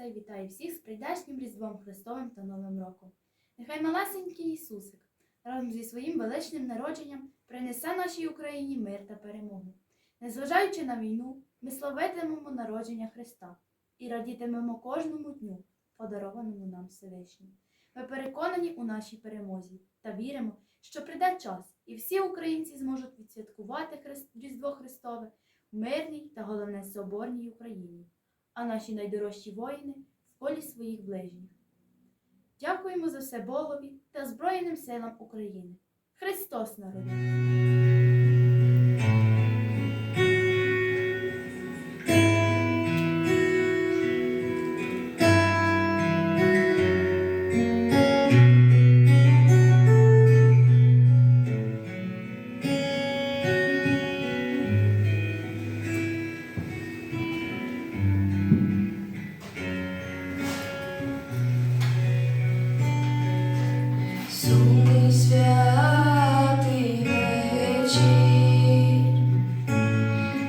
Отця вітає всіх з прийдешнім Різдвом Христовим та Новим роком. Нехай малесенький Ісусик разом зі своїм величним народженням принесе нашій Україні мир та перемогу. Незважаючи на війну, ми славитимемо народження Христа і радітимемо кожному дню, подарованому нам Всевишнім. Ми переконані у нашій перемозі та віримо, що прийде час, і всі українці зможуть відсвяткувати. Різдво Христове в мирній та головне соборній Україні, а наші найдорожчі воїни в полі своїх ближніх. Дякуємо за все Богові та Збройним силам України. Христос народився!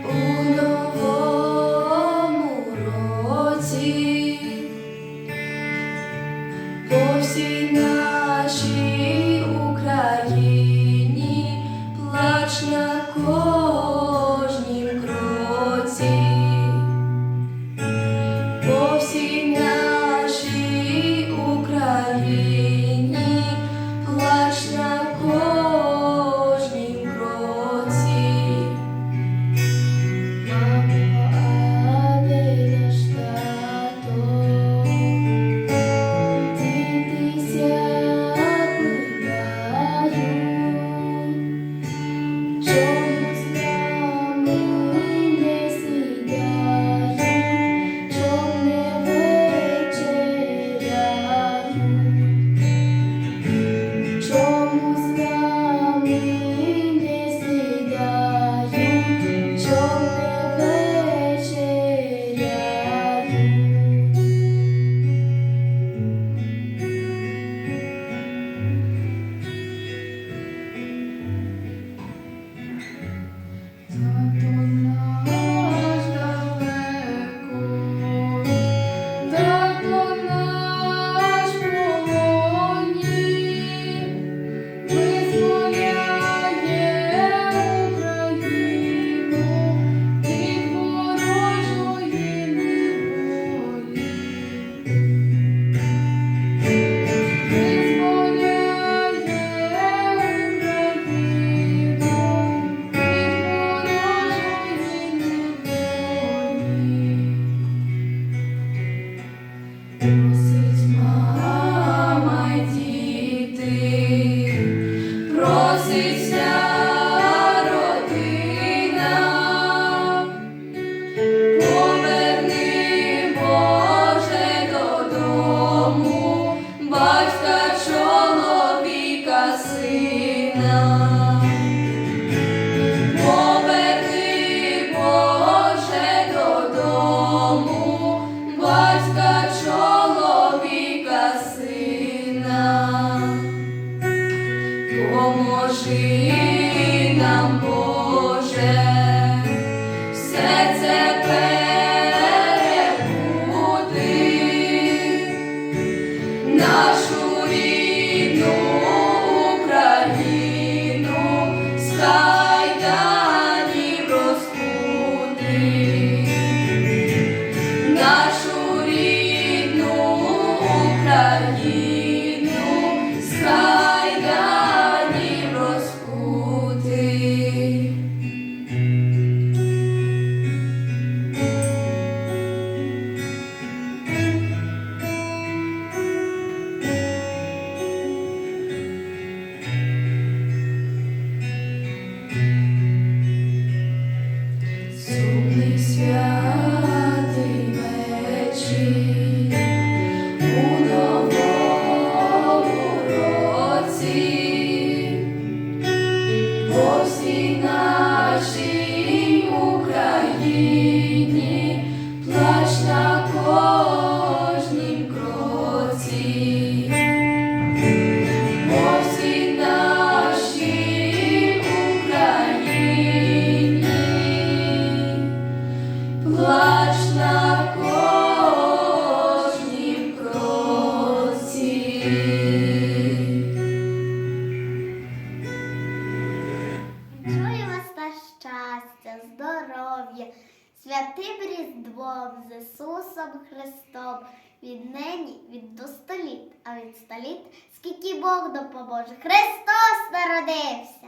у новому році по всій нашій Україні плач на кожнім кроці, по всій нашій Поможи нам, Боже, все це перебути нашу рідну Україну, з хайданів. nasce. Здоров'я, святим Різдвом з Ісусом Христом, від нині, від до століт, а від століт, скільки Бог допоможе. Христос народився!